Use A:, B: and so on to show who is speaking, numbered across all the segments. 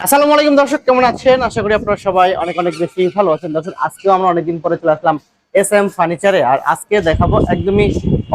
A: আসসালামু আলাইকুম দর্শক, কেমন আছেন? আশা করি আপনারা সবাই অনেক অনেক বেশি ভালো আছেন। দর্শক, আজকেও আমরা অনেকদিন পরে চলে আসলাম এস এম ফার্নিচারে আর আজকে দেখাবো একদমই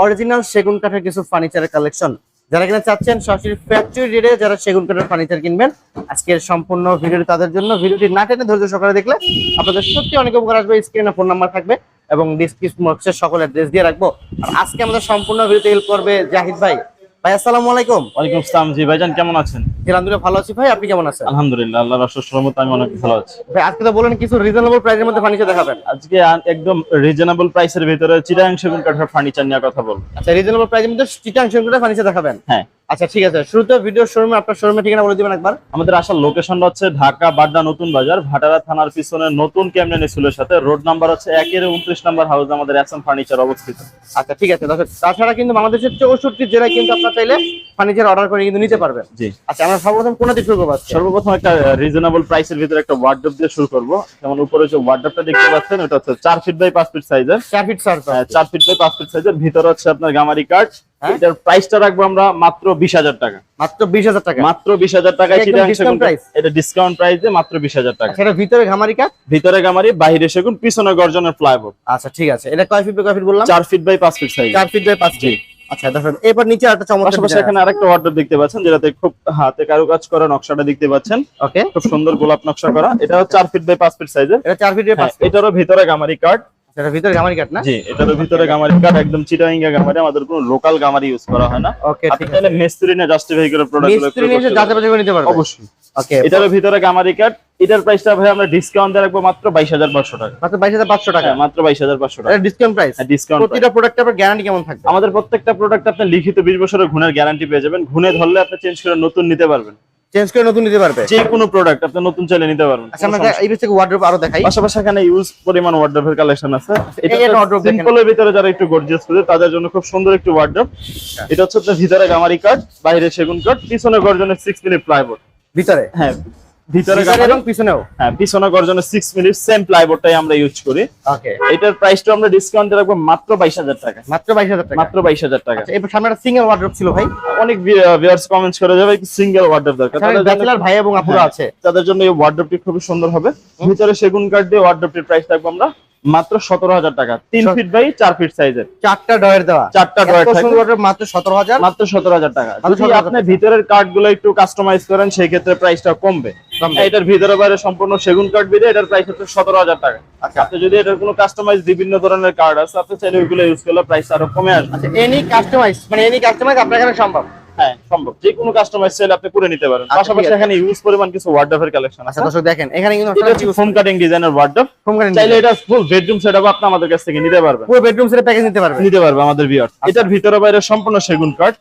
A: অরিজিনাল সেগুন কাঠের কিছু ফার্নিচারের কালেকশন যারা কিনা চাচ্ছেন সরাসরি ফ্যাক্টরি রেটে যারা সেগুন কাঠের ফার্নিচার কিনবেন, আজকের সম্পূর্ণ ভিডিওটি তাদের জন্য। ভিডিওটি না টেনে ধৈর্য সকালে দেখলে আপনাদের সত্যি অনেক উপকার আসবে। স্ক্রিনে ফোন নাম্বার থাকবে এবং ডিসক্রিপশন বক্সে সকল অ্যাড্রেস দিয়ে রাখব। আর আজকে আমাদের সম্পূর্ণ ভিডিওতে হেল্প করবে জাহিদ ভাই। ভাই আসসালামু আলাইকুম।
B: ওয়ালাইকুম আসসালাম জি ভাইজান কেমন আছেন?
A: আলহামদুলিল্লাহ ভালো আছি। ভাই আপনি কেমন আছেন?
B: আলহামদুলিল্লাহ আল্লাহর অশেষ রহমতে আমি অনেক ভালো আছি।
A: ভাই আজকে তো বলেন কিছু রিজনেবল প্রাইসের মধ্যে ফার্নিচার দেখাবেন।
B: আজকে একদম রিজনেবল প্রাইসের ভিতরে চিরাং সেগুন কাঠের ফার্নিচার নিয়ে কথা বলব।
A: আচ্ছা রিজনেবল প্রাইসের মধ্যে চিটাং কাঠের ফার্নিচার দেখাবেন।
B: হ্যাঁ।
A: আচ্ছা ঠিক আছে। শুরুতে ভিডিও শোরুমে আপনার শোরুমে ঠিকানা বলে দিবেন একবার।
B: আমাদের আসার লোকেশনটা হচ্ছে ঢাকা বাড্ডা নতুন বাজার ভাটারা থানার পিছনে নতুন ক্যামরেন স্কুলের সাথে। রোড নাম্বার হচ্ছে একের উনত্রিশ নাম্বার হাউস আমাদের অ্যাসাম ফার্নিচার অবস্থিত।
A: আচ্ছা ঠিক আছে। তাছাড়া কিন্তু বাংলাদেশের চৌষট্টি জেলায় কিন্তু আপনার চাইলে ফার্নিচার অর্ডার করে কিন্তু নিতে পারবেন।
B: জি।
A: আচ্ছা আমরা সর্বপ্রথম কোন দিকে শুরু করব
B: সর্বপ্রথম একটা রিজনেবল প্রাইসের ভিতরে একটা ওয়ার্ডরোব দিয়ে শুরু করব। যেমন উপরে যে ওয়ার্ডরোবটা দেখতে পাচ্ছেন ওটা হচ্ছে চার ফিট বাই পাঁচ ফিট সাইজের
A: চার ফিট স্যার
B: চার ফিট বাই পাঁচ ফিট সাইজের ভিতরে হচ্ছে আপনার গামারি কার্ড
A: হ্যাঁ।
B: এটার প্রাইসটা রাখব আমরা মাত্র বিশ হাজার টাকা।
A: মাত্র বিশ হাজার টাকা?
B: মাত্র বিশ হাজার
A: price?
B: এটা ডিসকাউন্ট প্রাইসে মাত্র বিশ হাজার টাকা।
A: সেটা ভিতরে ঘামারি কাঠ?
B: ভিতরে গামারি বাহিরে সেগুন পিছনে গর্জনের প্লাইবোর্ড
A: আচ্ছা ঠিক আছে। এটা কয় ফিট কয় ফিট বললাম?
B: চার ফিট বাই পাঁচ ফিট সাইজ
A: চার ফিট বাই পাঁচ ফিট আচ্ছা দেখেন এরপর নিচে একটা চমৎকার
B: এখানে আরেকটা ওয়ার্ডরোব দেখতে পাচ্ছেন যেটাতে খুব হাতে কারুকাজ করা নকশাটা দেখতে পাচ্ছেন।
A: ওকে
B: খুব সুন্দর গোলাপ নকশা করা। এটা চার ফিট বাই পাঁচ ফিট সাইজের
A: এটা চার ফিট বাই পাঁচ
B: এটারও ভিতরে গামারি কার্ড
A: সেটা ভিতরে ঘামারি কাঠ না?
B: জি এটারও ভিতরে গামারি কার্ড একদম গামারি আমাদের কোনো লোকাল গামারি ইউজ করা হয় না।
A: ওকে
B: আপনি মিস্ত্রি নিয়ে জাস্টিফাই করে প্রোডাক্ট
A: মিস্ত্রি নিয়ে এসে যাচাই করে নিতে পারবে
B: অবশ্যই।
A: ওকে
B: এটারও ভিতরে গামারি কার্ড এটার প্রাইসটা ভাই আমরা ডিসকাউন্ট দিয়ে রাখব মাত্র বাইশ হাজার পাঁচশো টাকা।
A: মাত্র বাইশ হাজার পাঁচশো টাকা?
B: হ্যাঁ, মাত্র বাইশ হাজার পাঁচশো টাকা।
A: এটা ডিসকাউন্ট প্রাইস
B: ডিসকাউন্ট
A: প্রতিটা প্রোডাক্টের আপনার গ্যারান্টি কেমন থাকবে?
B: আমাদের প্রত্যেকটা প্রোডাক্ট আপনি লিখিত বিশ বছরের ঘুণের গ্যারান্টি পেয়ে যাবেন। ঘুণে ধরলে আপনি চেঞ্জ করে নতুন নিতে পারবেন।
A: চেঞ্জ করে নতুন নিতে পারবে?
B: যে কোনো প্রোডাক্ট আপনি নতুন চাইলে নিতে পারবেন
A: আচ্ছা আমরা এই পিস থেকে আরও দেখাই।
B: পাশাপাশি এখানে ইউজ পরিমাণ ওয়ার্ড্রোবের কালেকশন আছে। এটা
A: একটা wardrobe দেখেন।
B: সিম্পলের ভিতরে যারা একটু গর্জিয়াস খুঁজে তাদের জন্য খুব সুন্দর একটি ওয়ার্ড্রোব এটা হচ্ছে আপনার ভিতরে গামারি কাঠ বাইরে সেগুন কাঠ পিছনে গর্জনের সিক্স মিনিট প্লাইবোর্ড
A: ভিতরে?
B: হ্যাঁ। ভিতরে
A: এবং পিছনেও?
B: হ্যাঁ পিছনে গর্জনের সিক্স মিনিট সেম প্লাইবোর্ডটাই আমরা ইউজ করি।
A: ওকে
B: এটার প্রাইসটা আমরা ডিসকাউন্টে রাখব মাত্র বাইশ হাজার টাকা।
A: মাত্র বাইশ হাজার টাকা।
B: মাত্র বাইশ হাজার টাকা।
A: আচ্ছা এবার সামনে একটা সিঙ্গেল ওয়ার্ড্রোব ছিল ভাই।
B: অনেক ভিউয়ার্স কমেন্টস করে যাবে সিঙ্গেল ওয়ার্ডরোব দরকার। জন্য-
A: ব্যাচেলার ভাই এবং আপুরা
B: হ্যাঁ,
A: আছে।
B: তাদের জন্য এই ওয়ার্ডরোবটি খুবই সুন্দর হবে। ভিতরে সেগুন কাঠ দিয়ে ওয়ার্ডরোবটির প্রাইস রাখব আমরা মাত্র সতেরো হাজার টাকা। তিন ফিট বাই চার ফিট সাইজের
A: চারটা ডয়ের দেওয়া।
B: চারটা
A: wardrobe মাত্র সতেরো হাজার।
B: মাত্র সতেরো হাজার টাকা। যদি আপনি ভিতরেরগুলো একটু কাস্টমাইজ করেন সেই ক্ষেত্রে প্রাইসটা কমবে। এটার ভিতরে বাইরে সম্পূর্ণ সেগুন কাঠ বেঁধে এটার প্রাইস হচ্ছে সতেরো হাজার টাকা।
A: আচ্ছা।
B: আপনি যদি এটার কোনো কাস্টমাইজ বিভিন্ন ধরনের কার্ড আছে আপনি চাইলে ওইগুলো ইউজ করলে প্রাইস আরও কমে আসবে।
A: আচ্ছা এনি কাস্টমাইজ মানে এনি কাস্টমাইজ আপনার এখানে সম্ভব?
B: হ্যাঁ সম্ভব। যে কোনো কাস্টমাইজ চাইলে আপনি করে নিতে পারেন।
A: আচ্ছা, ঠিক
B: পাশাপাশি এখানে ইউজ পরিমাণ কিছু কালেকশন
A: আচ্ছা
B: আছে।
A: দর্শক দেখেন এখানে কিন্তু
B: এটা হচ্ছে ফোম কাটিং ডিজাইনের ওয়ার্ডরোব
A: ফোম কারেন্ট
B: চাইলে এটা ফুল বেডরুম সেটআপ আপনি আমাদের কাছ থেকে নিতে পারবেন।
A: পুরো বেডরুম প্যাকেজ নিতে
B: নিতে পারবে আমাদের এটার ভিতরে বাইরে সম্পূর্ণ সেগুন কাঠ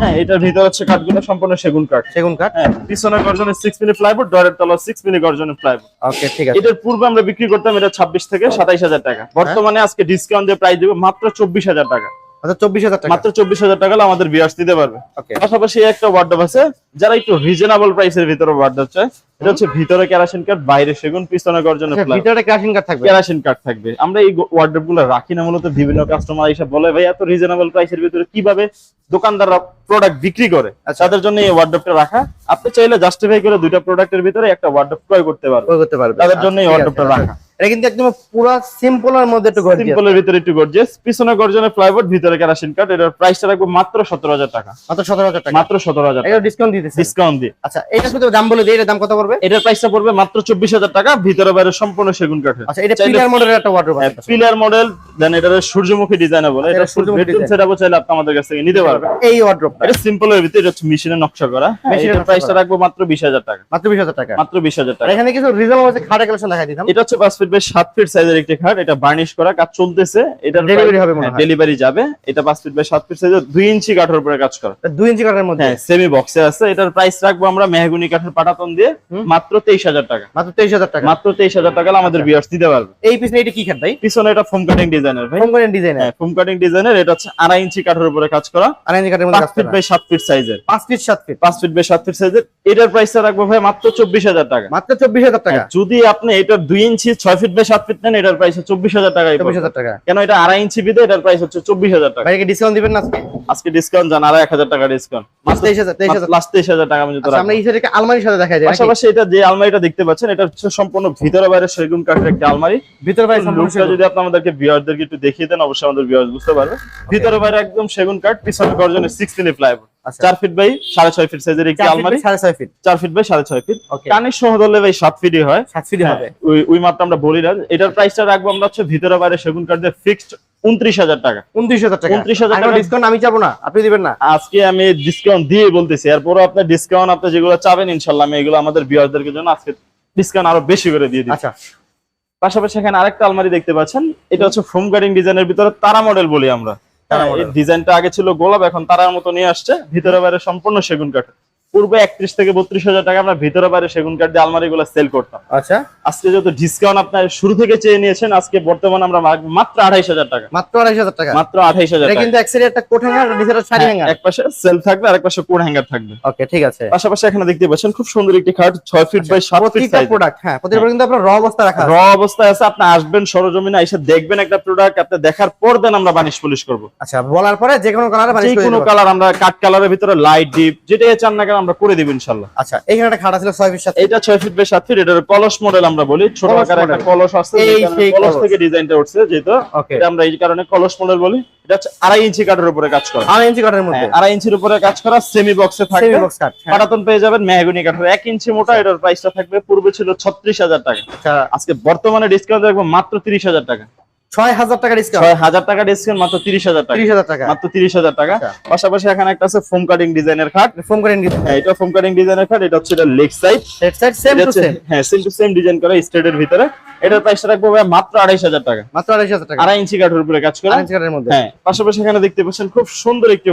B: হ্যাঁ এটার ভিতর হচ্ছে কাঠগুলো সম্পূর্ণ সেগুন কাঠ।
A: সেগুন কাঠ।
B: হ্যাঁ পিছনে গর্জনের সিক্স মিনিট প্লাইবোর্ড ডরের তলা সিক্স মিনিট গর্জনের প্লাইবোর্ড
A: ওকে ঠিক আছে।
B: এটার পূর্বে আমরা বিক্রি করতাম এটা ছাব্বিশ থেকে সাতাইশ হাজার টাকা। বর্তমানে আজকে ডিসকাউন্ট দিয়ে প্রাইস দেবো মাত্র চব্বিশ হাজার টাকা।
A: আচ্ছা টাকা।
B: মাত্র চব্বিশ হাজার টাকা আমাদের ভিউয়ার্স দিতে পারবে। পাশাপাশি একটা ওয়ার্ডরোব আছে যারা একটু রিজনেবল প্রাইসের ভিতরে ওয়ার্ডরোব চায় এটা হচ্ছে ভিতরে কেরাসিন কাঠ বাইরে সেগুন পিছনে গর্জনের
A: ভিতরে ক্রাশিং কাঠ থাকবে?
B: কেরাসিন কার্ড থাকবে। আমরা এই ওয়ার্ডরোবগুলো রাখি না মূলত বিভিন্ন কাস্টমার এসে বলে ভাই এত রিজনেবল প্রাইসের ভিতরে কীভাবে দোকানদাররা প্রোডাক্ট বিক্রি করে?
A: আচ্ছা।
B: তাদের জন্য এই ওয়ার্ডরোবটা রাখা। আপনি চাইলে জাস্টিফাই করে দুইটা প্রোডাক্টের ভিতরে একটা ওয়ার্ডরোব ক্রয় করতে পারবেন।
A: করতে পারবে
B: তাদের জন্য এই
A: আচ্ছা,
B: ওয়ার্ডরোবটা রাখা।
A: এটা কিন্তু একদম পুরো সিম্পলের মধ্যে একটু গর্জিয়াস
B: সিম্পলের ভিতরে একটু গর্জিয়াস পিছনে গর্জনের প্লাইবোর্ড ভিতরে কেরাসিন কার্ড এটার প্রাইসটা রাখব মাত্র সতেরো হাজার টাকা।
A: মাত্র সতেরো হাজার টাকা।
B: মাত্র সতেরো হাজার
A: এটা ডিসকাউন্ট দিতেছে
B: ডিসকাউন্ট দিয়ে।
A: আচ্ছা এটা শুধু দাম বলে দিই এটার দাম কত পড়বে?
B: এটার প্রাইসটা পড়বে মাত্র চব্বিশ হাজার টাকা। ভিতরে বাইরে সম্পূর্ণ সেগুন কাঠের।
A: আচ্ছা এটা পিলার মডেলের একটা ওয়ার্ড্রোব আছে।
B: পিলার মডেল দেন এটার সূর্যমুখী ডিজাইনে বলে
A: এটা
B: এটা
A: সূর্যমুখী।
B: সেটআপও চাইলে আপনি আমাদের কাছ থেকে নিতে পারবেন।
A: এই ওয়ার্ড্রোবটা
B: এটা সিম্পল এর ভিতরে এটা হচ্ছে মেশিনে নকশা করা। এটার
A: নকশা
B: প্রাইসটা রাখব মাত্র বিশ হাজার টাকা।
A: মাত্র বিশ হাজার টাকা।
B: মাত্র বিশ হাজার
A: আর
B: টাকা
A: এখানে কিছু রিজনেবল আছে খাটের কালেকশন দেখাই দিতাম।
B: এটা হচ্ছে ফিট বাই সাত ফিট সাইজের একটি খাট এটা বার্নিশ করা কাজ চলতেছে। এটার
A: Delivery হবে মনে হয়।
B: ডেলিভারি যাবে। এটা পাঁচ ফিট বাই সাত ফিট সাইজের দুই ইঞ্চি কাঠের উপরে কাজ করা।
A: এটা দুই ইঞ্চি কাঠের মধ্যে?
B: হ্যাঁ সেমি বক্সে আছে। এটার প্রাইস রাখব আমরা মেহগুনি কাঠের পাটাতন দিয়ে মাত্র তেইশ হাজার টাকা।
A: মাত্র তেইশ হাজার টাকা?
B: মাত্র তেইশ হাজার টাকা আমাদের বিয়ার্স দিতে পারবে।
A: এই পিছনে এটা কি খাট ভাই?
B: পিছনে এটা ফোম কাটিং ডিজাইনের ভাই।
A: ফোম করেন ডিজাইন
B: হ্যাঁ ফোম কাটিং ডিজাইনের এটা হচ্ছে আড়াই ইঞ্চি কাঠের উপরে কাজ করা।
A: আর ইঞ্চি কাঠের মধ্যে
B: পাঁচ ফিট বাই সাত ফিট সাইজের
A: পাঁচ ফিট সাত ফিট
B: পাঁচ ফিট বাই সাত ফিট সাইজের এটার প্রাইসটা রাখব ভাই মাত্র চব্বিশ হাজার টাকা।
A: মাত্র চব্বিশ হাজার টাকা?
B: হ্যাঁ, যদি আপনি এটার দুই ইঞ্চি ছয় ছয় ফিট বাই সাত ফিট নেন এটার প্রাইস চব্বিশ হাজার টাকা
A: চব্বিশ হাজার টাকা।
B: কেন এটা আড়াই ইঞ্চি বিদে এটার প্রাইস হচ্ছে চব্বিশ হাজার টাকা।
A: ভাইকে ডিসকাউন্ট দিবেন না আজকে?
B: আজকে ডিসকাউন্ট জান আড়াই এক হাজার টাকা ডিসকাউন্ট
A: আচ্ছা
B: পাশাপাশি এটা যে আলমারিটা দেখতে পাচ্ছেন এটা হচ্ছে সম্পূর্ণ ভিতরে বাইরে সেগুন কাঠের একটা আলমারি।
A: ভিতর
B: যদি আপনি আমাদেরকে ভিউয়ারদেরকে একটু দেখিয়ে দেন অবশ্যই আমাদের ভিউয়ার্স বুঝতে পারবে। ভিতরে বাইরে একদম সেগুন কাঠ পিছনে গর্জনের সিক্স প্লাইবোর্ড। চার ফিট বাই সাড়ে ছয় ফিট সাইজের একটি আলমারি।
A: সাড়ে ছয় ফিট
B: চার ফিট বাই সাড়ে ছয় ফিট
A: ওকে
B: কানের সহ ধরলে ভাই সাত ফিটই হয়।
A: সাত ফিট
B: হ্যাঁ,
A: হবে।
B: ওই মাত্রা আমরা বলি না। এটার প্রাইসটা রাখব আমরা হচ্ছে ভিতরে বাইরে সেগুন কাঠ দিয়ে ফিক্সড উনত্রিশ হাজার টাকা।
A: উনত্রিশ হাজার টাকা।
B: 29,000
A: আর
B: টাকা।
A: ডিসকাউন্ট আমি চাবো না আপনি দিবেন না।
B: আজকে আমি ডিসকাউন্ট দিয়ে বলতেছি এরপরও আপনার ডিসকাউন্ট আপনি যেগুলো চাবেন ইনশাল্লাহ আমি এগুলো আমাদের ভিউয়ারদেরকে জন্য আজকে ডিসকাউন্ট আরও বেশি করে দিয়ে দিই
A: আচ্ছা।
B: পাশাপাশি এখানে আরেকটা আলমারি দেখতে পাচ্ছেন এটা হচ্ছে ফোম কাটিং ডিজাইনের ভিতরে তারা মডেল বলি আমরা।
A: তারা
B: হ্যাঁ, ডিজাইনটা আগে ছিল গোলাপ এখন তারার মতো নিয়ে আসছে। ভিতরে বাইরে সম্পূর্ণ সেগুন কাঠ পূর্বে একত্রিশ থেকে বত্রিশ হাজার টাকা আমরা ভিতরে বাইরে সেগুন কাঠ দিয়ে আলমারি গুলো সেল করতাম।
A: আচ্ছা।
B: আজকে যত ডিসকাউন্ট আপনার শুরু থেকে চেয়ে নিয়েছেন আজকে বর্তমানে আমরা মাত্র আঠাইশ হাজার টাকা।
A: মাত্র আড়াইশ হাজার টাকা?
B: মাত্র আঠাইশ হাজার টাকা।
A: কিন্তু এক সাইডে একটা কোট হ্যাঙ্গার একটা শাড়ি
B: হ্যাঁ,
A: হ্যাঙ্গার।
B: এক পাশে সেল থাকবে আর এক পাশে কোড হ্যাঙ্গার থাকবে।
A: ওকে ঠিক আছে।
B: পাশাপাশি এখানে দেখতে পাচ্ছেন খুব সুন্দর একটি খাট ছয় ফিট বাই সাত ফিট
A: প্রত্যেকটা প্রোডাক্ট হ্যাঁ প্রত্যেকটা কিন্তু আপনার র অবস্থা রাখা
B: র অবস্থায় আছে আপনি আসবেন সরজমিনে এসে দেখবেন একটা প্রোডাক্ট আপনি দেখার পর দেন আমরা বানিশ পলিশ করব।
A: আচ্ছা বলার পরে যে কোনো কালারে
B: যে কোনো কালার আমরা কাট কালারের ভিতরে লাইট ডিপ যেটাই চান না আমরা করে দিব
A: আচ্ছা এখানে একটা খাটা ছিল ছয় ফিট সাথে
B: এটা ছয় ফিট বাই সাত ফিট এটার কলস মডেল আমরা বলি। ছোট আকার একটা কলস আছে
A: এই
B: কলস। থেকে ডিজাইনটা উঠছে যেহেতু এটা আমরা এই কারণে কলস মডেল বলি। এটা হচ্ছে আড়াই ইঞ্চি কাঠের উপরে কাজ করা।
A: আড়াই ইঞ্চি কাঠের মধ্যে।
B: হ্যাঁ, আড়াই ইঞ্চির উপরে কাজ করা সেমি বক্সে থাকবে।
A: সেমি বক্স হ্যাঁ।
B: পাটাতন পেয়ে যাবেন মেহগুনি কাঠের। এক ইঞ্চি মোটা এটার প্রাইসটা থাকবে পূর্বে ছিল ছত্রিশ হাজার টাকা।
A: আচ্ছা।
B: আজকে বর্তমানে ডিসকাউন্ট রাখব মাত্র তিরিশ হাজার টাকা।
A: ছয় হাজার টাকা ডিসকাউন্ট
B: টাকা ডিসকাউন্ট মাত্র তিরিশ হাজার টাকা।
A: তিরিশ হাজার টাকা।
B: মাত্র
A: আচ্ছা।
B: পাশাপাশি এখানে একটা আছে ফোম কাটিং ডিজাইনের খাট। হ্যাঁ এটা ফোম কাটিং ডিজাইনের খাট এটা হচ্ছে এটা leg side
A: head side same to same
B: হ্যাঁ সেম টু সেম ডিজাইন করা স্ট্রেটের ভিতরে। এটার প্রাইসটা রাখব ভাই মাত্র আড়াইশ হাজার টাকা।
A: মাত্র টাকা।
B: আড়াই ইঞ্চি কাঠের উপরে কাজ করা।
A: আড়াই ইঞ্চি কাঠের মধ্যে।
B: হ্যাঁ পাশাপাশি এখানে দেখতে পাচ্ছেন খুব সুন্দর একটি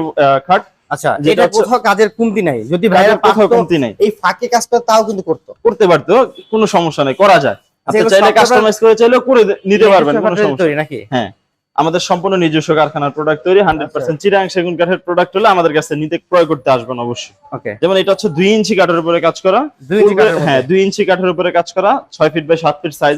B: খাট।
A: আচ্ছা
B: যেটা
A: এটা কোথাও কাজের কমতি নাই। যদি
B: ভাইয়ের
A: ভাইরা
B: কোথাও কমতি নেই।
A: এই ফাঁকে কাজটা তাও কিন্তু করতো।
B: করতে পারতো কোনো সমস্যা নেই করা যায়। আপনি চাইলে কাস্টমাইজ করে চাইলেও করে নিতে পারবেন কোনো সমস্যা
A: নাকি?
B: হ্যাঁ আমাদের সম্পূর্ণ নিজস্ব কারখানার প্রোডাক্ট তৈরি হান্ড্রেড পার্সেন্ট চিরাং সেগুন কাঠের প্রোডাক্ট হলে আমাদের কাছে নিতে ক্রয় করতে আসবেন অবশ্যই। যেমন এটা হচ্ছে দুই ইঞ্চি কাঠের উপরে কাজ করা। হ্যাঁ দুই ইঞ্চি কাঠের উপরে কাজ করা ছয় ফিট বাই সাত ফিট সাইজ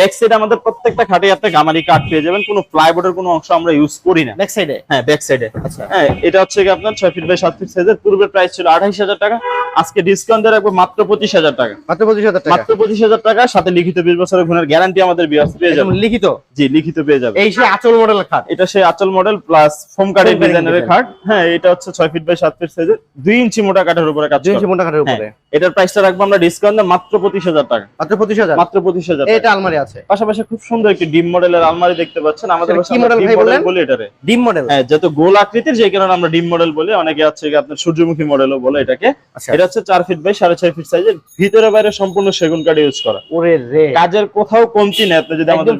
B: ব্যাক সাইড আমাদের প্রত্যেকটা খাটে আপনি গামারি কাঠ পেয়ে যাবেন কোনো প্লাইবোর্ডের কোনো অংশ আমরা ইউজ করি না।
A: ব্যাক সাইডে
B: হ্যাঁ ব্যাক সাইডে
A: আচ্ছা।
B: হ্যাঁ এটা হচ্ছে আপনার ছয় ফিট বাই সাত ফিট সাইজের পূর্বের প্রাইস ছিল আঠাইশ হাজার টাকা আজকে ডিসকাউন্ট দিয়ে রাখব মাত্র পঁচিশ হাজার টাকা।
A: মাত্র পঁচিশ হাজার টাকা।
B: মাত্র পঁচিশ হাজার টাকা সাথে লিখিত বিশ বছরের গুণের গ্যারান্টি আমাদের পেয়ে
A: একদম
B: যাবে
A: লিখিত?
B: জি লিখিত পেয়ে যাবে
A: এই সেই আচল মডেলের খাট?
B: এটা সেই আচল মডেল প্লাস ফোম কাঠের ডিজাইনের খাট। হ্যাঁ এটা হচ্ছে ছয় ফিট বাই সাত ফিট সাইজের দুই ইঞ্চি মোটা কাঠের উপরে কাজ
A: দুই ইঞ্চি মোটা উপরে
B: হ্যাঁ, এটার প্রাইসটা রাখব আমরা ডিসকাউন্ট মাত্র পঁচিশ হাজার টাকা।
A: মাত্র পঁচিশ হাজার?
B: মাত্র পঁচিশ হাজার
A: এটা আলমারি আছে।
B: পাশাপাশি খুব সুন্দর একটি ডিম মডেলের আলমারি দেখতে পাচ্ছেন। আমাদের
A: কি
B: ডিম
A: ভাই
B: মডেল
A: বললেন?
B: বলি এটারে
A: ডিম মডেল
B: হ্যাঁ যত গোল আকৃতির যে কারণে আমরা ডিম মডেল বলি অনেকে আছে আপনার সূর্যমুখী মডেলও বলে এটাকে।
A: আচ্ছা।
B: এটা হচ্ছে চার ফিট বাই সাড়ে ছয় ফিট সাইজের ভিতরে বাইরে সম্পূর্ণ সেগুন কাঠ ইউজ করা।
A: ওরে রে।
B: কাজের কোথাও কমতি নেই আপনি যদি আমাদের।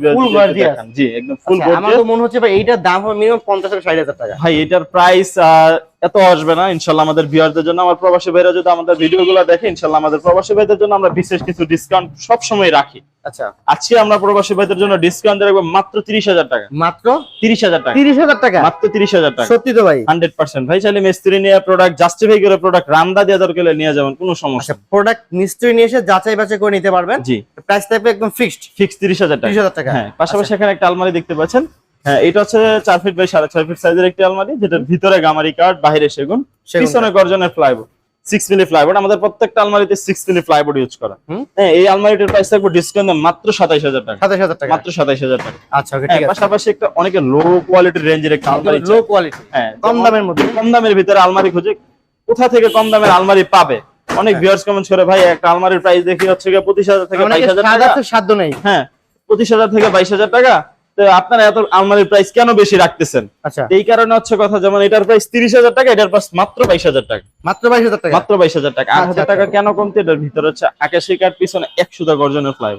B: জি একদম ফুল
A: আচ্ছা, আমার তো মনে হচ্ছে ভাই এইটার দাম হবে মিনিমাম পঞ্চাশ থেকে হাজার টাকা।
B: ভাই এটার প্রাইস এত আসবে না ইনশাল্লাহ আমাদের ভিউয়ারদের জন্য। আমার প্রবাসী ভাইরা যদি আমাদের ভিডিওগুলো দেখে ইনশাল্লাহ আমাদের প্রবাসী ভাইদের জন্য আমরা বিশেষ কিছু ডিসকাউন্ট সব সময় রাখি।
A: আচ্ছা।
B: আজকে আমরা প্রবাসী ভাইদের জন্য ডিসকাউন্ট রাখব মাত্র তিরিশ হাজার টাকা।
A: মাত্র?
B: তিরিশ হাজার টাকা।
A: তিরিশ হাজার টাকা?
B: মাত্র হাজার টাকা।
A: সত্যি তো ভাই।
B: Hundred percent. ভাই চাইলে মিস্ত্রি নিয়ে প্রোডাক্ট জাস্টিফাই করে প্রোডাক্ট রান্দা দিয়ে দরকার নিয়ে যাবেন কোনো সমস্যা
A: আচ্ছা প্রোডাক্ট নিশ্চয়ই নিয়ে এসে যাচাই বাছাই করে নিতে পারবেন?
B: জি।
A: প্রাইস থাকবে একদম ফিক্সড
B: ফিক্স তিরিশ হাজার টাকা।
A: তিরিশ হাজার টাকা।
B: হ্যাঁ পাশাপাশি এখানে একটা আলমারি দেখতে পাচ্ছেন। হ্যাঁ এটা হচ্ছে চার ফিট বাই সাড়ে ছয় ফিট সাইজের একটি আলমারি যেটার ভিতরে গামারি কাঠ বাইরে সেগুন পিছনে গর্জনের সিক্স মিলি আমাদের প্রত্যেকটা আলমারিতে সিক্স মিলি ইউজ করা। হ্যাঁ এই আলমারিটার প্রাইস থাকবে ডিসকাউন্ট মাত্র সাতাইশ হাজার টাকা।
A: সাতাশ হাজার টাকা।
B: মাত্র সাতাইশ হাজার টাকা।
A: আচ্ছা
B: হ্যাঁ পাশাপাশি একটা অনেকে লো কোয়ালিটির রেঞ্জের একটা আলমারি
A: লো কোয়ালিটি
B: হ্যাঁ
A: কম দামের মধ্যে।
B: কম দামের ভিতরে আলমারি খুঁজে কোথা থেকে কম দামের আলমারি পাবে? অনেক ভিউয়ার্স কমেন্ট করে ভাই একটা আলমারির প্রাইস দেখি হচ্ছে পঁচিশ হাজার থেকে বাইশ হাজার টাকা।
A: সাধ্য নেই।
B: হ্যাঁ পঁচিশ হাজার থেকে বাইশ হাজার টাকা তো আপনারা এত আলমারির প্রাইস কেন বেশি রাখতেছেন?
A: আচ্ছা।
B: এই কারণে হচ্ছে কথা যেমন এটার প্রাইস তিরিশ হাজার টাকা এটার প্রাইস মাত্র বাইশ হাজার টাকা।
A: মাত্র বাইশ হাজার টাকা?
B: মাত্র বাইশ হাজার টাকা। আট
A: আচ্ছা,
B: হাজার টাকা কেন কমতে? এটার ভিতরে হচ্ছে আকাশি কাঠ পিছনে একশো টাকা গর্জনের ফ্লাই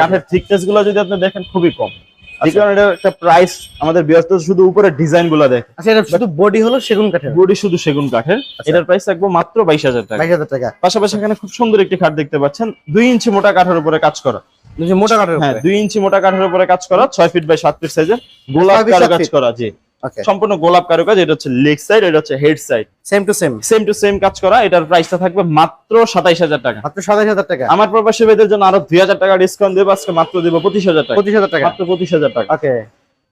B: কাঠের থিকনেসগুলো যদি আপনি দেখেন খুবই কম।
A: আচ্ছা।
B: একটা প্রাইস আমাদের ব্যস্ত শুধু উপরে ডিজাইনগুলো দেখে।
A: আচ্ছা এটা শুধু বডি হলো সেগুন কাঠের?
B: বডি শুধু সেগুন কাঠের। এটার প্রাইস থাকবে মাত্র বাইশ হাজার টাকা।
A: বাইশ হাজার টাকা।
B: পাশাপাশি এখানে খুব সুন্দর একটি খাট দেখতে পাচ্ছেন। দুই ইঞ্চি মোটা কাঠের উপরে কাজ করা।
A: মোটা কাঠের
B: হ্যাঁ দুই ইঞ্চি মোটা কাঠের উপরে কাজ করা ছয় ফিট বাই সাত ফিট সাইজের গোলাপ কাজ করা জি।
A: ওকে
B: সম্পূর্ণ গোলাপ কারুকাজ এটা হচ্ছে লেগ সাইড এটা হচ্ছে head side
A: same to same
B: same to same কাজ করা এটার প্রাইসটা থাকবে মাত্র সাতাইশ হাজার টাকা।
A: মাত্র সাতাশ হাজার টাকা?
B: আমার প্রবাসী ভাইদের জন্য আরও দুই হাজার টাকা ডিসকাউন্ট দেবো আজকে মাত্র দেব পঁচিশ হাজার টাকা।
A: পঁচিশ হাজার টাকা।
B: মাত্র পঁচিশ হাজার টাকা।
A: ওকে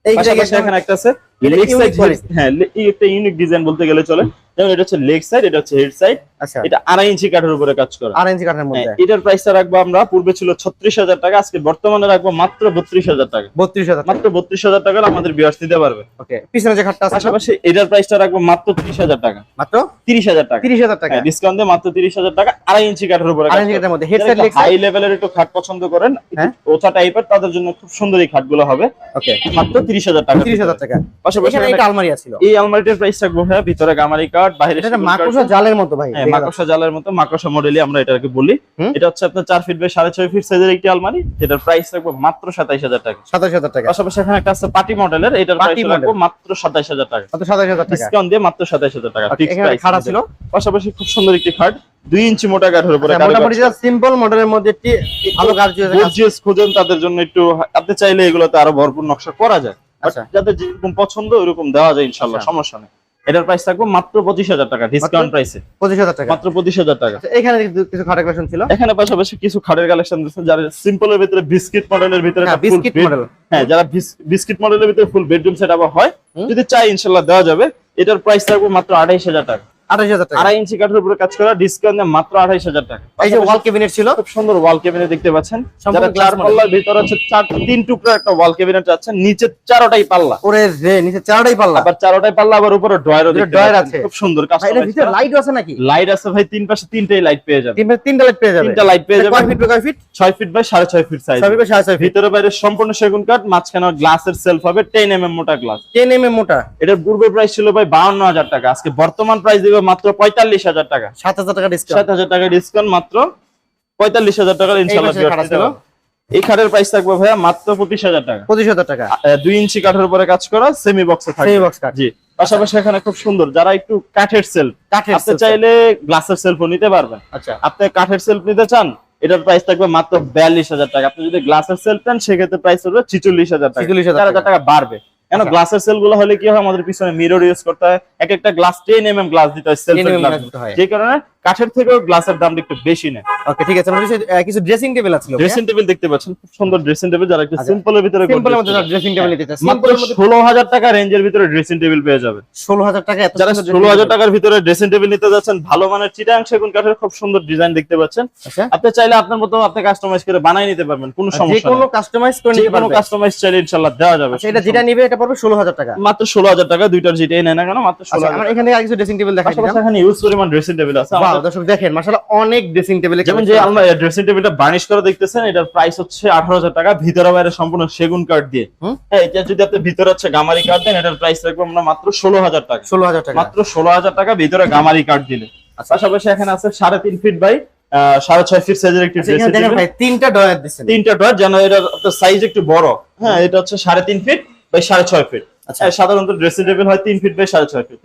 A: এই
B: পাশাপাশি এখানে একটা আছে লেগ
A: unique
B: সাইড
A: quality।
B: হ্যাঁ একটা ইউনিক ডিজাইন বলতে গেলে চলে যেমন এটা হচ্ছে লেগ সাইড এটা হচ্ছে হেড সাইড
A: আচ্ছা।
B: এটা আড়াই ইঞ্চি কাঠের উপরে কাজ করা।
A: ইঞ্চি কাঠের মধ্যে।
B: হ্যাঁ, এটার প্রাইসটা রাখব আমরা পূর্বে ছিল ছত্রিশ হাজার টাকা আজকে বর্তমানে রাখব মাত্র বত্রিশ হাজার টাকা।
A: বত্রিশ হাজার টাকা।
B: মাত্র বত্রিশ হাজার টাকা আমাদের বিয়ার্স দিতে পারবে।
A: ওকে পিছনে যে খাটটা আছে
B: পাশাপাশি এটার প্রাইসটা রাখব মাত্র তিরিশ হাজার টাকা।
A: মাত্র?
B: তিরিশ হাজার টাকা।
A: তিরিশ হাজার টাকা।
B: ডিসকাউন্ট দিয়ে মাত্র তিরিশ হাজার টাকা আড়াই ইঞ্চি কাঠের উপরে
A: আর ইঞ্চি কাঠের মধ্যে। হেডসেট লেগ
B: হাই লেভেলের একটু খাট পছন্দ করেন
A: হ্যাঁ।
B: টাইপের তাদের জন্য খুব সুন্দর এই খাটগুলো হবে।
A: ওকে।
B: মাত্র তিরিশ হাজার টাকা।
A: তিরিশ হাজার টাকা।
B: পাশাপাশি
A: এখানে একটা আলমারি আছে
B: এই আলমারিটার প্রাইস রাখব হ্যাঁ ভিতরে গামারি কাঠ বাইরে
A: এটা মাকড়সা জালের মতো ভাই
B: হ্যাঁ, মাকড়সা জালের মতো মাকড়সা মডেলই আমরা এটাকে বলি। এটা হচ্ছে আপনার ফিট বাই সাড়ে ছয় ফিট সাইজের একটি আলমারি যেটার প্রাইস রাখব মাত্র টাকা।
A: সাতাশ হাজার টাকা।
B: পাশাপাশি এখানে একটা আছে পার্টি মডেলের এটার প্রাইস রাখব মাত্র সাতাইশ হাজার টাকা।
A: মাত্র টাকা।
B: ডিসকাউন্ট দিয়ে মাত্র সাতাইশ হাজার টাকা
A: Okay,
B: ফিক্স প্রাইস
A: খাড়া ছিল।
B: পাশাপাশি খুব সুন্দর একটি খাট দুই ইঞ্চি মোটা কাঠের উপরে
A: আচ্ছা, মোটামুটি সিম্পল মডেলের মধ্যে একটি ভালো কাজ
B: গর্জিয়াস খোঁজেন তাদের জন্য একটু আপনি চাইলে এগুলোতে আরও ভরপুর নকশা করা যায়।
A: আচ্ছা।
B: যাদের যেরকম পছন্দ ওরকম দেওয়া যায় ইনশাল্লাহ
A: আচ্ছা।
B: সমস্যা নেই। এটার প্রাইস থাকবে মাত্র পঁচিশ হাজার টাকা ডিসকাউন্ট প্রাইসে
A: পঁচিশ হাজার টাকা।
B: মাত্র পঁচিশ হাজার টাকা।
A: আচ্ছা, এখানে কিছু- খাটের খাটা কালেকশন ছিল?
B: এখানে পাশাপাশি কিছু খাটের কালেকশন দিচ্ছে যারা সিম্পলের ভিতরে বিস্কিট মডেলের ভিতরে
A: হ্যাঁ, biscuit
B: bed-
A: model।
B: হ্যাঁ যারা বিস্কিট মডেলের ভিতরে ফুল বেডরুম সেট আবার হয় যদি চাই ইনশাল্লাহ দেওয়া যাবে এটার প্রাইস থাকবে মাত্র আড়াইশ হাজার টাকা।
A: আঠাশ হাজার টাকা।
B: আড়াই ইঞ্চি কাঠের উপরে কাজ করা ডিসকাউন্ট মাত্র আড়াইশ হাজার টাকা।
A: এই যে ওয়াল ক্যাবিনেট ছিল?
B: খুব সুন্দর ওয়াল ক্যাবিনেট দেখতে পাচ্ছেন। যারা চার পাল্লার ভিতরে হচ্ছে চার তিন টুকরা একটা ওয়াল ক্যাবিনেট আছে নিচে চারোটাই পাল্লা।
A: ওরে রে নিচে চারটাই পাল্লা।
B: আবার চারোটাই পাল্লা আবার উপরে ড্রয়ারও
A: ভিতরে
B: দেখতে
A: drawer
B: পাচ্ছেন।
A: আছে।
B: খুব সুন্দর
A: ভাই এটার ভিতরে লাইট আছে নাকি?
B: লাইট আছে ভাই তিন পাশে তিনটাই লাইট পেয়ে যাবে
A: তিন তিনটা লাইট পেয়ে যাবে
B: তিনটা লাইট পেয়ে যাবে
A: কয় ফিট কয় ফিট
B: ছয় ফিট বাই সাড়ে ছয় ফিট সাইজ
A: ছয় ফিট বাই সাড়ে ছয় ফিট
B: ভিতরে বাইরে সম্পূর্ণ সেগুন কাঠ মাঝখানে গ্লাসের সেলফ হবে টেন এম এম মোটা গ্লাস
A: টেন এম এম মোটা।
B: এটার পূর্বে প্রাইস ছিল ভাই বাউন্ন হাজার টাকা। আজকে বর্তমান প্রাইস দিবে মাত্র পঁয়তাল্লিশ হাজার টাকা।
A: সাত হাজার টাকা
B: সাত হাজার টাকা ডিসকাউন্ট মাত্র পঁয়তাল্লিশ হাজার টাকার ইনশাল্লাহ। এই খাটের প্রাইস থাকবে ভাইয়া মাত্র পঁচিশ হাজার টাকা।
A: পঁচিশ হাজার টাকা।
B: দুই ইঞ্চি কাঠের উপরে কাজ করা সেমি বক্সে থাকবে।
A: সেমি বক্স কাঠ।
B: জি পাশাপাশি এখানে খুব সুন্দর যারা একটু কাঠের সেলফ
A: কাঠের
B: আপনি চাইলে গ্লাসের সেলফও নিতে পারবেন।
A: আচ্ছা।
B: আপনি কাঠের সেলফ নিতে চান এটার প্রাইস থাকবে মাত্র বিয়াল্লিশ হাজার টাকা। আপনি যদি গ্লাসের সেলফ নেন সেক্ষেত্রে প্রাইস হবে ছিচল্লিশ হাজার টাকা।
A: 46,000
B: চার হাজার টাকা বাড়বে। কেন
A: আচ্ছা।
B: গ্লাসের সেলগুলো হলে কি হয় আমাদের পিছনে মিরর ইউজ করতে হয় এক একটা glass ten M M glass দিতে হয়
A: 10
B: সেলফের
A: mm
B: গ্লাস। যে কারণে কাঠের থেকেও গ্লাসের দামটা একটু বেশি নেয়।
A: ওকে ঠিক আছে। আমাদের কিছু ড্রেসিং টেবিল আছে
B: ড্রেসিং টেবিল দেখতে পাচ্ছেন খুব সুন্দর ড্রেসিং টেবিল যারা একটু
A: আচ্ছা।
B: সিম্পলের ভিতরে
A: সিম্পলের মধ্যে ড্রেসিং টেবিল নিতে চাই
B: মাত্র
A: সিম্পলের মধ্যে
B: ষোলো হাজার টাকা রেঞ্জের ভিতরে ড্রেসিং টেবিল পেয়ে যাবে
A: ষোলো হাজার টাকা এত
B: যারা
A: সুন্দর dressing
B: ষোলো হাজার
A: table।
B: টাকার ভিতরে ড্রেসিং টেবিল নিতে যাচ্ছেন ভালো মানের চিটাং সেগুন কাঠের খুব সুন্দর ডিজাইন দেখতে পাচ্ছেন।
A: আচ্ছা।
B: আপনি চাইলে আপনার মতো আপনি কাস্টমাইজ করে বানাই নিতে পারবেন কোনো
A: যে
B: সমস্যা
A: কোনো কাস্টমাইজ করে
B: যে
A: নিতে
B: কোনো কাস্টমাইজ চাইলে ইনশাল্লাহ দেওয়া যাবে
A: আচ্ছা এটা যেটা নেবে এটা পড়বে ষোলো হাজার টাকা।
B: মাত্র ষোলো হাজার টাকা দুইটার যেটাই নেয় না কেন মাত্র ষোলো
A: আচ্ছা
B: হাজার
A: আমার এখানে কিছু ড্রেসিং টেবিল দেখাই দিলাম।
B: এখানে ইউজ পরিমাণ ড্রেসিং টেবিল আছে।
A: দর্শক দেখেন মাশাআল্লাহ অনেক ড্রেসিং টেবিল
B: যেমন যে আমরা ড্রেসিং টেবিলটা বার্নিশ করে দেখতেছেন এটার প্রাইস হচ্ছে আঠারো হাজার টাকা ভিতরে বাইরে সম্পূর্ণ সেগুন কাঠ দিয়ে। হ্যাঁ এটা যদি আপনি ভিতরে হচ্ছে গামারি কাঠ দেন এটার প্রাইস রাখব আমরা মাত্র ষোলো হাজার টাকা।
A: ষোলো হাজার টাকা।
B: মাত্র ষোলো হাজার টাকা ভিতরে গামারি কাঠ দিলে।
A: আচ্ছা।
B: পাশাপাশি এখানে আছে সাড়ে তিন ফিট বাই আহ, সাড়ে ছয় ফিট সাইজের একটি
A: আচ্ছা, তিনটা ডয়ার দিচ্ছেন।
B: তিনটা ডয়ার যেন এটার সাইজ একটু বড়। হ্যাঁ এটা হচ্ছে সাড়ে তিন ফিট বাই সাড়ে ছয় ফিট সাধারণত ড্রেসিং টেবিল হয় তিন ফিট বাই সাড়ে ছয় ফিট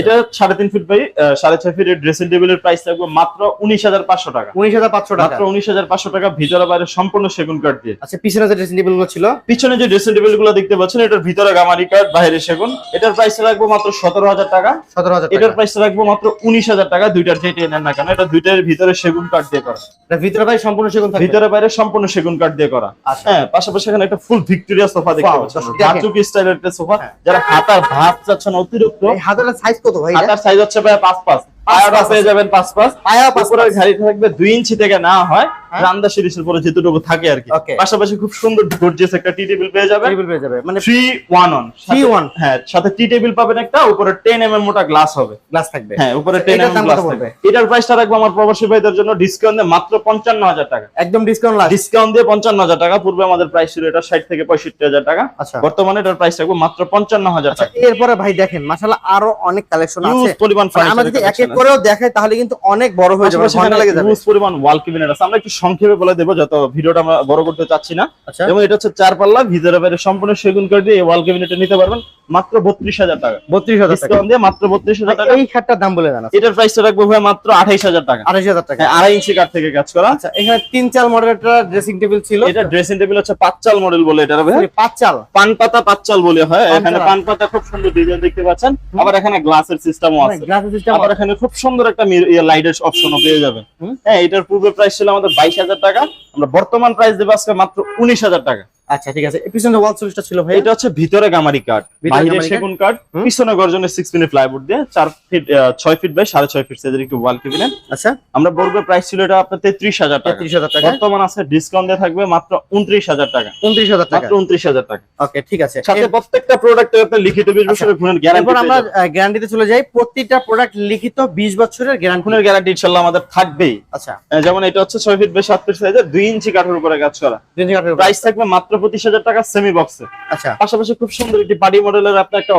B: এটা সাড়ে তিন ফিট বাই সাড়ে ছয় ফিট ড্রেসিং টেবিলের প্রাইস থাকবে মাত্র উনিশ হাজার পাঁচশো টাকা।
A: উনিশ হাজার পাঁচশো টাকা।
B: মাত্র উনিশ হাজার পাঁচশো টাকা ভিতরে বাইরে সম্পূর্ণ সেগুন কাঠ দিয়ে।
A: আচ্ছা পিছনে যে ড্রেসিং টেবিলগুলো ছিল?
B: পিছনে যে ড্রেসিং টেবিলগুলো দেখতে পাচ্ছেন এটার ভিতরে গামারি কাঠ বাইরে সেগুন। এটার প্রাইস রাখব মাত্র সতেরো হাজার টাকা।
A: সতেরো হাজার
B: এটার প্রাইস রাখব মাত্র উনিশ হাজার টাকা। দুইটার যেটা নেন না কেন এটা দুইটার ভিতরে সেগুন কাঠ দিয়ে করা।
A: ভিতরে ভাই সম্পূর্ণ সেগুন
B: ভিতরে বাইরে সম্পূর্ণ সেগুন কাঠ দিয়ে করা।
A: আচ্ছা।
B: হ্যাঁ পাশাপাশি এখানে একটা ফুল ভিক্টোরিয়া সোফা দেখতে পাচ্ছেন। স্টাইলের একটা সোফা। যারা হাতার ভাত চাচ্ছেন অতিরিক্ত
A: হাতের সাইজ কত ভাই
B: হাতার সাইজ হচ্ছে পাঁচ পাঁচ। পায়াটা
A: পাশে
B: পেয়ে যাবেন পাঁচ পাঁচ।
A: পায়া পাঁচ
B: ঘাড়ি থাকবে দুই ইঞ্চি থেকে না হ্যাঁ। রান্দা সিরিজের পরে যেটুকু থাকে আর কি। পাশাপাশি খুব সুন্দর গর্জিয়াস একটা টি টেবিল পেয়ে যাবেন।
A: টেবিল পেয়ে যাবে মানে
B: three one on
A: Three one?
B: হ্যাঁ সাথে টি টেবিল পাবেন একটা উপরে টেন এম এম মোটা গ্লাস হবে।
A: গ্লাস থাকবে।
B: হ্যাঁ উপরে
A: আচ্ছা,
B: টেন
A: এটার
B: এম
A: দাম
B: এম
A: কত
B: গ্লাস থাকবে এটার প্রাইসটা রাখব আমার প্রবাসী ভাইদের জন্য ডিসকাউন্ট দিয়ে মাত্র পঞ্চান্ন হাজার টাকা।
A: একদম ডিসকাউন্ট লাস্ট
B: ডিসকাউন্ট দিয়ে পঞ্চান্ন হাজার টাকা পূর্বে আমাদের প্রাইস ছিল এটা ষাট থেকে পঁয়ষট্টি হাজার টাকা।
A: আচ্ছা।
B: বর্তমানে এটার প্রাইস রাখব মাত্র পঞ্চান্ন হাজার
A: আচ্ছা
B: টাকা।
A: এরপরে ভাই দেখেন মাশাআল্লাহ আরও অনেক কালেকশন আছে।
B: পরিমাণ
A: আমরা যদি এক এক করেও দেখাই তাহলে কিন্তু অনেক বড় হয়ে যাবে ঘণ্টা লেগে যাবে।
B: পরিমাণ ওয়াল ক্যাবিনেট আছে। আমরা একটু সংক্ষেপে বলে দেবো যত ভিডিওটা আমরা বড় করতে চাচ্ছি না।
A: আচ্ছা।
B: যেমন এটা হচ্ছে চার পাল্লা ভিতরে বাইরে সম্পূর্ণ সেগুন কাঠ দিয়ে ওয়াল কেবিনেটে নিতে পারবেন। মাত্র বত্রিশ হাজার টাকা।
A: বত্রিশ হাজার টাকা।
B: ডিসকাউন্ট দিয়ে মাত্র বত্রিশ হাজার টাকা।
A: এই খাটটার দাম বলে জানা
B: এটার প্রাইসটা রাখব ভাই মাত্র আঠাইশ হাজার টাকা।
A: আড়াইশ হাজার টাকা।
B: হ্যাঁ, আড়াই ইঞ্চি কাঠ থেকে কাজ করা।
A: আচ্ছা এখানে তিন চাল মডেলের ড্রেসিং টেবিল ছিল।
B: এটা ড্রেসিং টেবিল হচ্ছে পাঁচচাল মডেল বলে এটা ভাই
A: পাঁচ চাল।
B: পান পাতা পাঁচচাল বলে হয়। এখানে পান পাতা খুব সুন্দর ডিজাইন দেখতে পাচ্ছেন। আবার এখানে গ্লাসের সিস্টেমও আছে।
A: গ্লাস সিস্টেম
B: আবার এখানে খুব সুন্দর একটা লাইটের অপশনও পেয়ে যাবেন।
A: হুম।
B: হ্যাঁ এটার পূর্বে প্রাইস ছিল আমাদের বাইশ হাজার টাকা। আমরা বর্তমান প্রাইস দেবো আজকে মাত্র উনিশ হাজার টাকা।
A: আচ্ছা ঠিক আছে। পিছনে ওয়াল সুইচটা ছিল ভাই
B: এটা হচ্ছে ভিতরে গামারি কাঠ বাইরে সেগুন কাঠ
A: হুম।
B: পিছনে গর্জনের সিক্স মিনিট প্লাইবোর্ড দিয়ে চার ফিট ছয় ফিট বাই সাড়ে ছয় ফিট সাইজের একটু ওয়াল কেবিনেট
A: আচ্ছা।
B: আমরা বলব প্রাইস ছিল এটা আপনার টাকা।
A: টাকা।
B: বর্তমান আছে ডিসকাউন্ট দিয়ে থাকবে মাত্র উনত্রিশ হাজার টাকা।
A: উনত্রিশ হাজার টাকা।
B: মাত্র উনত্রিশ হাজার টাকা।
A: ওকে ঠিক আছে।
B: সাথে প্রত্যেকটা প্রোডাক্টে আপনার লিখিত বিশ
A: আচ্ছা।
B: বছরের গুণের
A: এরপর আমরা
B: গ্যারান্টি
A: গ্যারান্টিতে চলে যাই। প্রতিটা প্রোডাক্ট লিখিত বিশ বছরের গ্যারান্টি
B: গুণের গ্যারান্টি ইনশাল্লাহ আমাদের থাকবেই।
A: আচ্ছা।
B: যেমন এটা হচ্ছে ছয় ফিট বাই সাত ফিট সাইজের দুই ইঞ্চি কাঠের উপরে কাজ করা।
A: তিন থেকে আঠারো
B: প্রাইস থাকবে মাত্র পঁচিশ হাজার টাকা সেমি বক্সে
A: আচ্ছা।
B: পাশাপাশি খুব সুন্দর একটি পার্টি মডেলের আপনার একটা।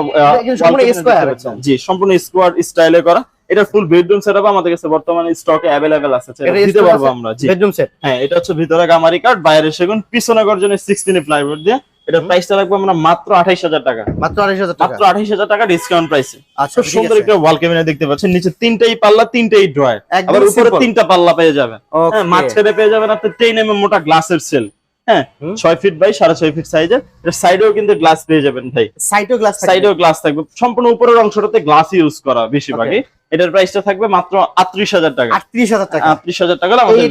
B: জি সম্পূর্ণ স্কোয়ার স্টাইলে করা। এটা ফুল বেডরুম সেটআপ আমাদের কাছে বর্তমানে স্টকে অ্যাভেলেবেল আছে। দিতে পারব আমরা জি।
A: বেডরুম সেট
B: হ্যাঁ এটা হচ্ছে ভিতরে গামারি কাঠ বাইরে সেগুন পিছনে গর্জনের সিক্সটিন প্লাইবোর্ড দিয়ে। এটা প্রাইসটা রাখব আমরা মাত্র আঠাইশ হাজার টাকা।
A: মাত্র আড়াইশ হাজার টাকা?
B: মাত্র আঠাইশ হাজার টাকা ডিসকাউন্ট প্রাইসে
A: আচ্ছা
B: খুব সুন্দর একটা ওয়াল ক্যাবিনেট দেখতে পাচ্ছেন। নিচে তিনটেই পাল্লা তিনটেই ড্রয়ার আবার উপরে তিনটা পাল্লা পেয়ে যাবেন. হ্যাঁ মাঝখানে পেয়ে যাবেন আপনি টেন এম মোটা গ্লাসের সেল হ্যাঁ ছয় ফিট বাই সাড়ে ছয় ফিট সাইজের সাইডেও কিন্তু গ্লাস পেয়ে যাবেন ভাই।
A: সাইডও গ্লাস
B: সাইডেও গ্লাস থাকবে। সম্পূর্ণ উপরের অংশটাতে গ্লাস ইউজ করা বেশিরভাগই। এটার প্রাইসটা থাকবে মাত্র আটত্রিশ হাজার টাকা।
A: আটত্রিশ হাজার টাকা।
B: আটত্রিশ হাজার টাকা আমাদের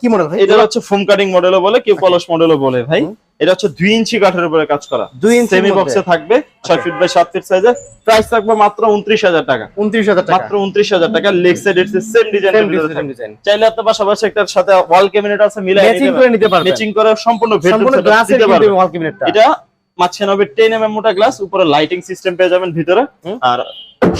A: কি মডেল
B: এটা হচ্ছে ফোম কাটিং মডেলও বলে কেউ পলস মডেলও বলে ভাই। এটা হচ্ছে দুই ইঞ্চি কাঠের উপরে কাজ করা।
A: দুই ইঞ্চি
B: সেমি বক্সে থাকবে ছয় ফিট বাই সাত ফিট সাইজের প্রাইস থাকবে মাত্র উনত্রিশ হাজার টাকা।
A: উনত্রিশ হাজার
B: মাত্র উনত্রিশ হাজার টাকা লেগ সাইড এর সেম ডিজাইন। চাইলে আপনার পাশাপাশি একটার সাথে ওয়াল ক্যাবিনেট আছে মিলাই
A: ম্যাচিং করে নিতে পারবেন।
B: ম্যাচিং করে সম্পূর্ণ
A: সম্পূর্ণ গ্লাসের
B: দিতে পারবেন।
A: ওয়াল ক্যাবিনেটটা
B: এটা মাঝখানে হবে টেন এম এম মোটা গ্লাস উপরে লাইটিং সিস্টেম পেয়ে যাবেন ভিতরে। আর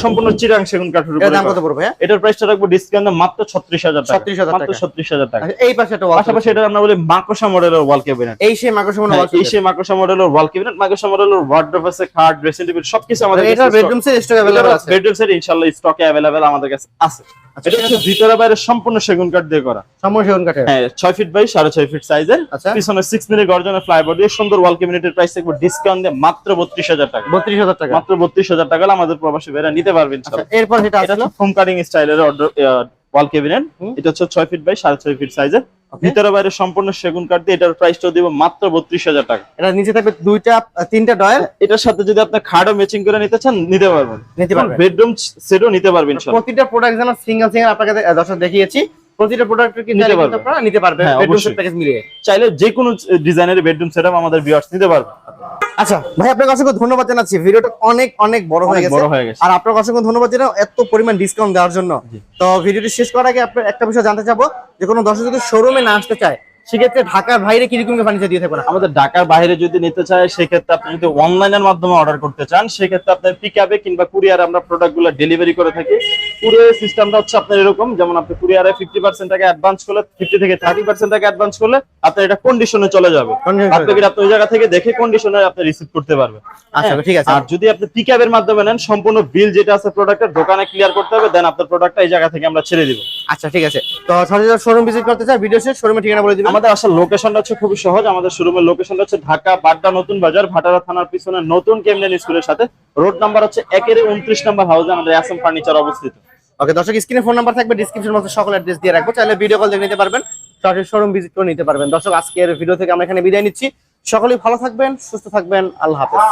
B: সম্পূর্ণ চিরাং সেগুন কাঠের
A: এর
B: উপরে
A: দাম কত
B: করা।
A: পড়বে হ্যাঁ
B: এটার প্রাইসটা রাখবো ডিসকাউন্ট মাত্র ছত্রিশ হাজার টাকা
A: 36,000
B: মাত্র
A: টাকা।
B: ছত্রিশ হাজার টাকা
A: আচ্ছা, এই পাশে একটা ওয়াল
B: পাশাপাশি এটা আমরা বলি মাকড়সা মডেলের ওয়াল ক্যাবিনেট
A: এই সেই মাকড়সা মনে
B: হ্যাঁ, এই সেই মাকড়সা মডেলের ওয়াল ক্যাবিনেট মাকড়সা মডেলের ওয়ার্ড্রোব আছে খাট ড্রেসিং টেবিল সবকিছু আমাদের
A: এটা বেডরুম সেট স্টক अवेलेबल আছে
B: বেডরুম সেট ইনশাআল্লাহ স্টকে अवेलेबल আমাদের কাছে আছে
A: আচ্ছা,
B: এটা হচ্ছে ভিতরে বাইরে সম্পূর্ণ সেগুন কাঠ দিয়ে করা।
A: সম্পূর্ণ সেগুন কাঠের?
B: হ্যাঁ ফিট বাই সাড়ে ছয় ফিট সাইজের
A: আচ্ছা।
B: পিছনে সিক্স মিনিট গর্জনের ফ্লাইবোর্ড দিয়ে সুন্দর ওয়াল ক্যাবিনেটের প্রাইস ডিসকাউন্ট দিয়ে মাত্র বত্রিশ হাজার টাকা।
A: বত্রিশ হাজার টাকা।
B: মাত্র বত্রিশ হাজার টাকা হলে আমাদের প্রবাসী ভাইরা নিতে পারবেন
A: আচ্ছা। এরপর যেটা
B: এটা
A: আসলো
B: ফোম কাটিং স্টাইলের ওয়াল ক্যাবিনেট এটা হচ্ছে ছয় ফিট বাই সাড়ে ছয় ফিট সাইজের. ভিতরে বাইরে সম্পূর্ণ সেগুন কাঠ দিয়ে এটার প্রাইসটা দিব মাত্র বত্রিশ হাজার টাকা।
A: এটা নিচে থাকবে দুইটা তিনটা ডয়ার
B: এটার সাথে যদি আপনি খাটও ম্যাচিং করে নিতে চান নিতে পারবেন।
A: নিতে পারবেন।
B: বেডরুম সেটও নিতে পারবেন
A: প্রতিটা প্রোডাক্ট যেন সিঙ্গেল সিঙ্গেল আপনাকে দর্শক দেখিয়েছি। প্রতিটা প্রোডাক্টের কি
B: নিতে
A: চাইলে কিন্তু আপনারা নিতে পারবেন বেডরুম সেট প্যাকেজ মিলিয়ে।
B: চাইলে যে কোনো ডিজাইনের বেডরুম সেটআপ আমাদের ভিউয়ার্স নিতে পারবে।
A: আচ্ছা ভাই আপনাকে অসংখ্য ধন্যবাদ জানাচ্ছি। ভিডিওটা অনেক অনেক বড় হয়ে
B: অনেক
A: গেছে।
B: বড় হয়ে গেছে।
A: আর আপনাকে অসংখ্য ধন্যবাদ জানাই এত পরিমাণ ডিসকাউন্ট দেওয়ার জন্য। তো ভিডিওটি শেষ করার আগে আপনার একটা বিষয় জানতে চাবো যে কোনো দর্শক যদি শোরুমে না আসতে চায় সেক্ষেত্রে ঢাকার বাইরে কীরকম ফার্নিচার দিয়ে থাকবেন
B: আমাদের ঢাকার বাইরে যদি নিতে চায় সেক্ষেত্রে আপনি যদি অনলাইনের মাধ্যমে অর্ডার করতে চান সেক্ষেত্রে আপনার পিক আপে কিংবা কুরিয়ারে আমরা প্রোডাক্টগুলো ডেলিভারি করে থাকি। পুরো সিস্টেমটা হচ্ছে আপনার এরকম যেমন আপনি কুরিয়ারে ফিফটি পার্সেন্ট টাকা অ্যাডভান্স করলে ফিফটি থেকে থার্টি পার্সেন্ট টাকা অ্যাডভান্স করলে আপনার এটা কন্ডিশনে চলে যাবে। আপনাকে আপনি ওই জায়গা থেকে দেখে কন্ডিশনে আপনি রিসিভ করতে পারবেন।
A: আচ্ছা ঠিক আছে।
B: আর যদি আপনি পিক আপের মাধ্যমে নেন সম্পূর্ণ বিল যেটা আছে প্রোডাক্টের দোকানে ক্লিয়ার করতে হবে দেন আপনার প্রোডাক্টটা এই জায়গা থেকে আমরা ছেড়ে দিব।
A: আচ্ছা ঠিক আছে। তো সরাসরি শোরুম ভিজিট করতে চাই ভিডিও শেষ শোরুমের ঠিকানা বলে দিবেন।
B: আমাদের আসার লোকেশনটা হচ্ছে খুবই সহজ। আমাদের শোরুমের লোকেশনটা হচ্ছে ঢাকা বাড্ডা নতুন বাজার, ভাটারা থানার পিছনে নতুন কেমলেন স্কুলের সাথে। রোড নাম্বার হচ্ছে একের উনত্রিশ নাম্বার হাউসে আমাদের অ্যাসম ফার্নিচার অবস্থিত।
A: ওকে দর্শক স্ক্রিনে ফোন নাম্বার থাকবে ডিসক্রিপশন বক্সে সকল অ্যাড্রেস দিয়ে রাখব। চাইলে ভিডিও কল দেখে নিতে পারবেন, সরাসরি শোরুম ভিজিট করে নিতে পারবেন। দর্শক, আজকের ভিডিও থেকে আমরা এখানে বিদায় নিচ্ছি। সকলেই ভালো থাকবেন, সুস্থ থাকবেন, আল্লাহ হাফেজ।